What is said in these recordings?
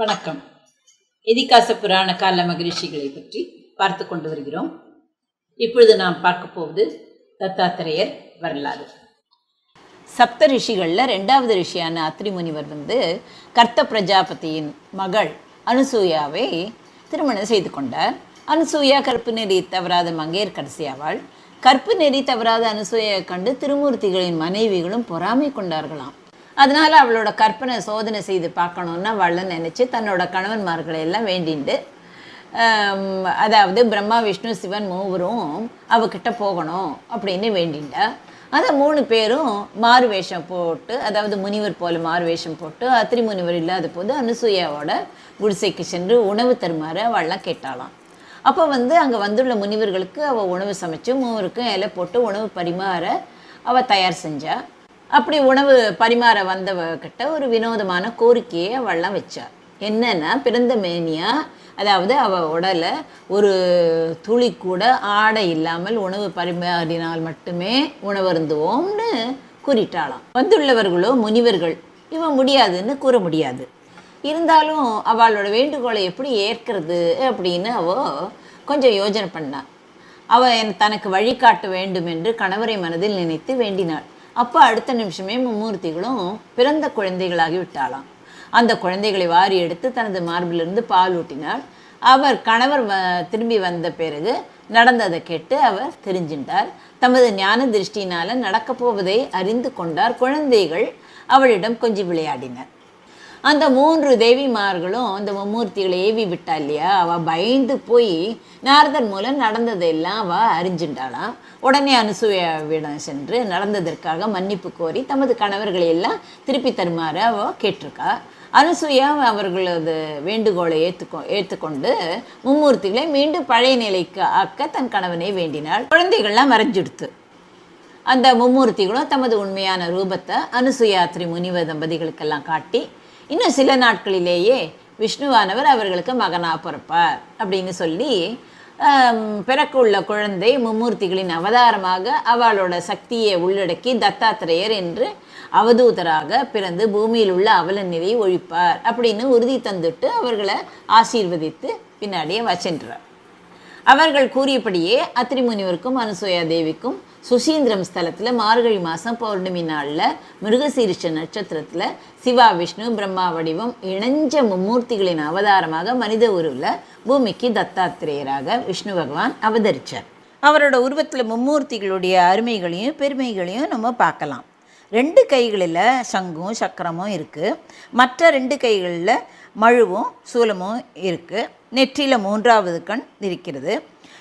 வணக்கம். இதிகாச புராண கால மகரிஷிகளை பற்றி பார்த்து கொண்டு வருகிறோம். இப்பொழுது நாம் பார்க்க போவது தத்தாத்திரேயர் வரலாறு. சப்த ரிஷிகளில் ரெண்டாவது ரிஷியான அத்ரி முனிவர் வந்து கர்த்த பிரஜாபதியின் மகள் அனுசூயாவை திருமணம் செய்து கொண்டார். அனுசூயா கற்பு நெறி தவறாத மங்கையர்கரசியாவாள் கற்பு நெறி தவறாத அனுசூயை கண்டு திருமூர்த்திகளின் மனைவிகளும் பொறாமை கொண்டார்களாம். அதனால் அவளோட கற்பனை சோதனை செய்து பார்க்கணுன்னு அவளை நினச்சி தன்னோட கணவன்மார்களை எல்லாம் வேண்டிண்டு. அதாவது பிரம்மா விஷ்ணு சிவன் மூவரும் அவகிட்ட போகணும் அப்படின்னு வேண்டிண்டா. அதை மூணு பேரும் மாறு வேஷம் போட்டு அதாவது முனிவர் போல மாறு வேஷம் போட்டு அத்திரி முனிவர் இல்லாத போது அனுசூயாவோட குடிசைக்கு சென்று உணவு தருமாறு அவள்லாம் கேட்டாலாம் அப்போ வந்து அங்கே வந்துள்ள முனிவர்களுக்கு அவள் உணவு சமைச்சு மூவருக்கும் இலை போட்டு உணவு பரிமாற அவள் தயார் செஞ்சாள் அப்படி உணவு பரிமாற வந்தவர்கிட்ட ஒரு வினோதமான கோரிக்கையை அவள்லாம் வச்சார். என்னன்னா பிறந்த மேனியா அதாவது அவள் உடலை ஒரு துளி கூட ஆடை இல்லாமல் உணவு பரிமாறினால் மட்டுமே உணவருந்துவோம்னு கூறிட்டாளாம். வந்துள்ளவர்களோ முனிவர்கள் இவன் முடியாதுன்னு கூற முடியாது. இருந்தாலும் அவளோட வேண்டுகோளை எப்படி ஏற்கிறது அப்படின்னு அவ கொஞ்சம் யோசனை பண்ணான் அவன் தனக்கு வழிகாட்ட வேண்டும் என்று கணவரை மனதில் நினைத்து வேண்டினாள். அப்போ அடுத்த நிமிஷமே மும்மூர்த்திகளும் பிறந்த குழந்தைகளாகி விட்டாளாம். அந்த குழந்தைகளை வாரி எடுத்து தனது மார்பிலிருந்து பால் ஊட்டினாள். அவர் கணவர் வ திரும்பி வந்த பிறகு நடந்ததை கேட்டு அவர் தெரிஞ்சின்றார். தமது ஞான திருஷ்டியினால நடக்கப் போவதை அறிந்து கொண்டார் குழந்தைகள். அவளிடம் கொஞ்சி விளையாடினர். அந்த மூன்று தேவிமார்களும் அந்த மும்மூர்த்திகளை ஏவி விட்டா இல்லையா? அவள் பயந்து போய் நாரதன் மூலம் நடந்ததெல்லாம் அவள் அறிஞ்சின்றாளாம். உடனே அனுசூயாவிடம் சென்று நடந்ததற்காக மன்னிப்பு கோரி தமது கணவர்களை எல்லாம் திருப்பி தருமாறு அவள் கேட்டிருக்கா. அனுசூயா அவர்களது வேண்டுகோளை ஏற்றுக்கொ ஏற்றுக்கொண்டு மும்மூர்த்திகளை மீண்டும் பழைய நிலைக்கு ஆக்க தன் கணவனை வேண்டினாள். குழந்தைகள்லாம் மறைஞ்சிடுத்து அந்த மும்மூர்த்திகளும் தமது உண்மையான ரூபத்தை அனுசுயாத்ரி முனிவர் தம்பதிகளுக்கெல்லாம் காட்டி இன்னும் சில நாட்களிலேயே விஷ்ணுவானவர் அவர்களுக்கு மகனாக பிறப்பார் அப்படின்னு சொல்லி பிறக்க உள்ள குழந்தை மும்மூர்த்திகளின் அவதாரமாக அவளோட சக்தியை உள்ளடக்கி தத்தாத்திரேயர் என்று அவதூதராக பிறந்து பூமியில் உள்ள அவல நிலையை ஒழிப்பார் அப்படின்னு உறுதி தந்துட்டு அவர்களை ஆசீர்வதித்து பின்னாடியே வச்சென்றார். அவர்கள் கூறியபடியே அத்திரிமுனிவருக்கும் அனுசூயா தேவிக்கும் சுசீந்திரம் ஸ்தலத்தில் மார்கழி மாதம் பௌர்ணமி நாளில் மிருகசீரிஷ நட்சத்திரத்தில் சிவா விஷ்ணு பிரம்மா வடிவம் இணைஞ்ச மும்மூர்த்திகளின் அவதாரமாக மனித உருவில் பூமிக்கு தத்தாத்திரேயராக விஷ்ணு பகவான் அவதரித்தார் அவரோட உருவத்தில் மும்மூர்த்திகளுடைய அருமைகளையும் பெருமைகளையும் நம்ம பார்க்கலாம். ரெண்டு கைகளில் சங்கும் சக்கரமும் இருக்குது மற்ற ரெண்டு கைகளில் மழுவும் சூலமும் இருக்குது நெற்றியில் மூன்றாவது கண் இருக்கிறது.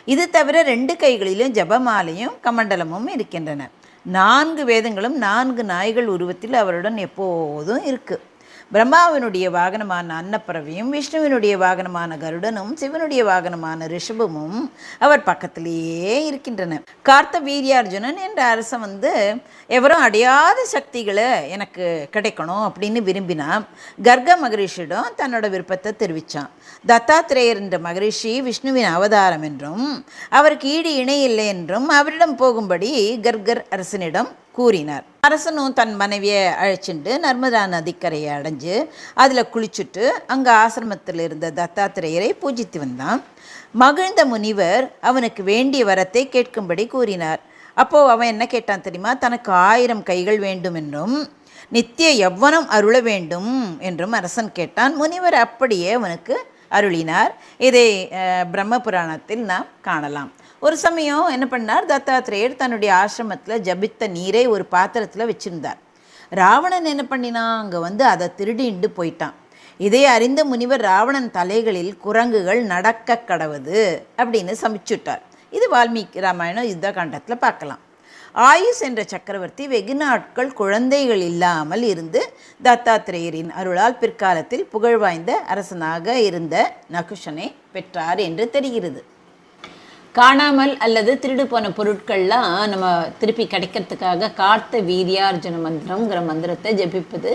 இது தவிர ரெண்டு கைகளிலும் ஜபமாலையும் கமண்டலமும் இருக்கின்றன. நான்கு வேதங்களும் நான்கு நாய்கள் உருவத்தில் அவருடன் எப்போதும் இருக்குது பிரம்மாவினுடைய வாகனமான அன்னப்பறவையும் விஷ்ணுவினுடைய வாகனமான கருடனும் சிவனுடைய வாகனமான ரிஷபமும் அவர் பக்கத்திலேயே இருக்கின்றன. கார்த்த வீரியார்ஜுனன் என்ற அரசன் வந்து எவரும் அடையாத சக்திகளை எனக்கு கிடைக்கணும் அப்படின்னு விரும்பினா கர்க மகரிஷியிடம் தன்னோட விருப்பத்தை தெரிவித்தான் தத்தாத்திரேயர் என்ற மகரிஷி விஷ்ணுவின் அவதாரம் என்றும் அவருக்கு ஈடு இணை இல்லை என்றும் அவரிடம் போகும்படி கர்கர் அரசனிடம் கூறினார். அரசனும் தன் மனைவியை அழைச்சிண்டு நர்மதா நதிக்கரையை அடைஞ்சு அதில் குளிச்சுட்டு அங்கே ஆசிரமத்தில் இருந்த தத்தாத்திரேயரை பூஜித்து வந்தான். மகிழ்ந்த முனிவர் அவனுக்கு வேண்டிய வரத்தை கேட்கும்படி கூறினார். அப்போது அவன் என்ன கேட்டான் தெரியுமா? தனக்கு ஆயிரம் கைகள் வேண்டும் என்றும் நித்திய எவ்வனம் அருள வேண்டும் என்றும் அரசன் கேட்டான். முனிவர் அப்படியே அவனுக்கு அருளினார். இதை பிரம்ம புராணத்தில் நாம் காணலாம். ஒரு சமயம் என்ன பண்ணார்? தத்தாத்திரேயர் தன்னுடைய ஆசிரமத்தில் ஜபித்த நீரை ஒரு பாத்திரத்தில் வச்சுருந்தார். ராவணன் என்ன பண்ணினான் அங்கே வந்து அதை திருடிண்டு போயிட்டான். இதை அறிந்த முனிவர் ராவணன் தலைகளில் குரங்குகள் நடக்க கடவுது அப்படின்னு சமைச்சுட்டார். இது வால்மீகி ராமாயணம் யுத்த காண்டத்தில் பார்க்கலாம். ஆயுஷ் என்ற சக்கரவர்த்தி வெகு நாட்கள் குழந்தைகள் இல்லாமல் இருந்து தத்தாத்திரேயரின் அருளால் பிற்காலத்தில் புகழ்வாய்ந்த அரசனாக இருந்த நகுஷனை பெற்றார் என்று தெரிகிறது. காணாமல் அல்லது திருடு போன பொருட்கள்லாம் நம்ம திருப்பி கிடைக்கிறதுக்காக கார்த்த வீரியார்ஜுன மந்திரம்ங்கிற மந்திரத்தை ஜெபிப்பது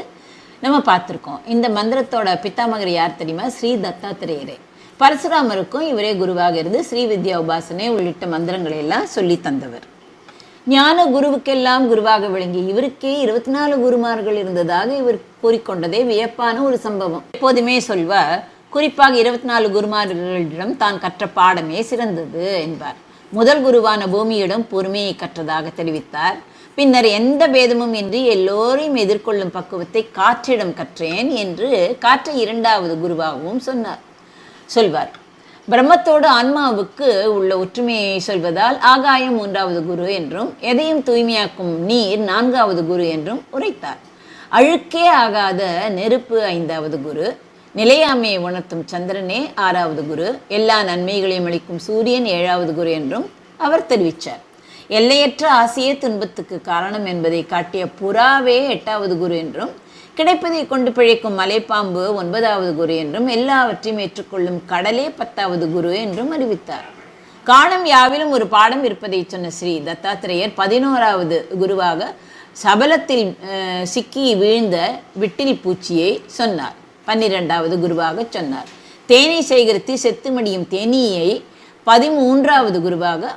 நம்ம பார்த்துருக்கோம். இந்த மந்திரத்தோட பித்தாமகர் யார் தெரியுமா? ஸ்ரீ தத்தாத்திரேயரே. பரசுராமருக்கும் இவரே குருவாக இருந்து ஸ்ரீ வித்யா உபாசனை உள்ளிட்ட மந்திரங்களை எல்லாம் சொல்லி தந்தவர். ஞான குருவுக்கெல்லாம் குருவாக விளங்கி இவருக்கே இருபத்தி நாலு குருமார்கள் இருந்ததாக இவர் கூறிக்கொண்டதே வியப்பான ஒரு சம்பவம். எப்போதுமே சொல்வார் குறிப்பாக இருபத்தி நாலு குருமார்களிடம் தான் கற்ற பாடமே சிறந்தது என்பார். முதல் குருவான பூமியிடம் பொறுமையை கற்றதாக தெரிவித்தார். பின்னர் எந்த பேதமும் இன்றி எல்லோரையும் எதிர்கொள்ளும் பக்குவத்தை காற்றிடம் கற்றேன் என்று காற்றை இரண்டாவது குருவாகவும் சொன்னார் சொல்வார். பிரம்மத்தோடு ஆன்மாவுக்கு உள்ள ஒற்றுமையை சொல்வதால் ஆகாயம் மூன்றாவது குரு என்றும் எதையும் தூய்மையாக்கும் நீர் நான்காவது குரு என்றும் உரைத்தார். அழுக்கே ஆகாத நெருப்பு ஐந்தாவது குரு. நிலையாமையை உணர்த்தும் சந்திரனே ஆறாவது குரு. எல்லா நன்மைகளையும் அளிக்கும் சூரியன் ஏழாவது குரு என்றும் அவர் தெரிவித்தார் எல்லையற்ற ஆசையே துன்பத்துக்கு காரணம் என்பதை காட்டிய புறாவே எட்டாவது குரு என்றும் கிடைப்பதை கொண்டு பிழைக்கும் மலைப்பாம்பு ஒன்பதாவது குரு என்றும் எல்லாவற்றையும் ஏற்றுக்கொள்ளும் கடலே பத்தாவது குரு என்றும் அறிவித்தார். காணும் யாவிலும் ஒரு பாடம் இருப்பதை சொன்ன ஸ்ரீ தத்தாத்திரேயர் பதினோராவது குருவாக சபலத்தில் அஹ், சிக்கி வீழ்ந்த விட்டில் பூச்சியை சொன்னார். பன்னிரெண்டாவது குருவாக சொன்னார். தேனை சேகரித்து செத்து மடியும் தேனீயை பதிமூன்றாவது குருவாக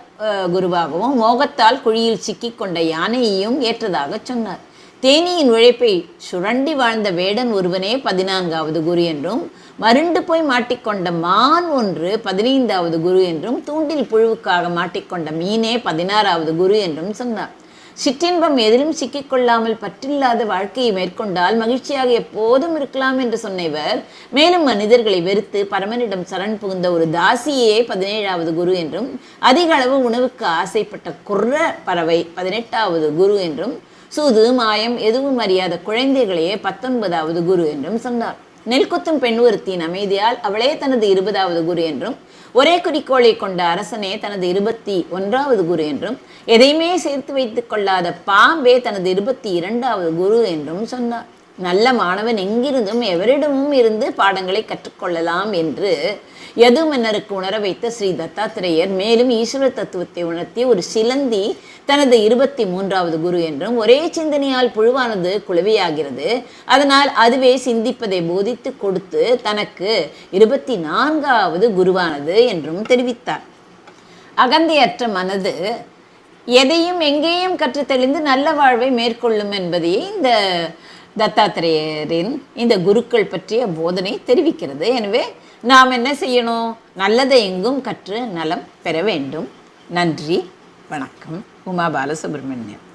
குருவாகவும் மோகத்தால் குழியில் சிக்கிக் கொண்ட யானையையும் ஏற்றதாக சொன்னார். தேனியின் உழைப்பை சுரண்டி வாழ்ந்த வேடன் ஒருவனே பதினான்காவது குரு என்றும் மருண்டு போய் மாட்டிக்கொண்ட மான் ஒன்று பதினைந்தாவது குரு என்றும் தூண்டில் புழுவுக்காக மாட்டிக்கொண்ட மீனே பதினாறாவது குரு என்றும் சொன்னார். சிற்றின்பம் எதிலும் சிக்கிக்கொள்ளாமல் பற்றில்லாத வாழ்க்கையை மேற்கொண்டால் மகிழ்ச்சியாக எப்போதும் இருக்கலாம் என்று சொன்ன இவர் மேலும் மனிதர்களை வெறுத்து பரமனிடம் சரண் புகுந்த ஒரு தாசியே பதினேழாவது குரு என்றும் அதிக அளவு உணவுக்கு ஆசைப்பட்ட குர்ர பறவை பதினெட்டாவது குரு என்றும் சூது மாயம் எதுவும் அறியாத குழந்தைகளையே பத்தொன்பதாவது குரு என்றும் சொன்னார். நெல்குத்தும் பெண் ஒருத்தியின் அமைதியால் அவளே தனது இருபதாவது குரு என்றும் ஒரே குறிக்கோளை கொண்ட அரசனே தனது இருபத்தி ஒன்றாவது குரு என்றும் எதையுமே சேர்த்து வைத்துக் கொள்ளாத பாம்பே தனது இருபத்தி இரண்டாவது குரு என்றும் சொன்னார். நல்ல மாணவன் எங்கிருந்தும் எவரிடமும் இருந்து பாடங்களை கற்றுக்கொள்ளலாம் என்று யது மன்னருக்கு உணர வைத்த ஸ்ரீ தத்தாத்திரேயர் மேலும் ஈஸ்வர தத்துவத்தை உணர்த்தி ஒரு சிலந்தி தனது இருபத்தி மூன்றாவது குரு என்றும் ஒரே சிந்தனையால் புழுவானது குளவியாகிறது அதனால் அதுவே சிந்திப்பதை போதித்து கொடுத்து தனக்கு இருபத்தி நான்காவது குருவானது என்றும் தெரிவித்தார். அகந்தையற்ற மனது எதையும் எங்கேயும் கற்று தெளிந்து நல்ல வாழ்வை மேற்கொள்ளும் என்பதையே இந்த தத்தாத்திரேயரின் இந்த குருக்கள் பற்றிய போதனை தெரிவிக்கிறது. எனவே நாம் என்ன செய்யணும்? நல்லதை எங்கும் கற்று நலம் பெற வேண்டும். நன்றி வணக்கம். உமா பாலசுப்ரமணியன்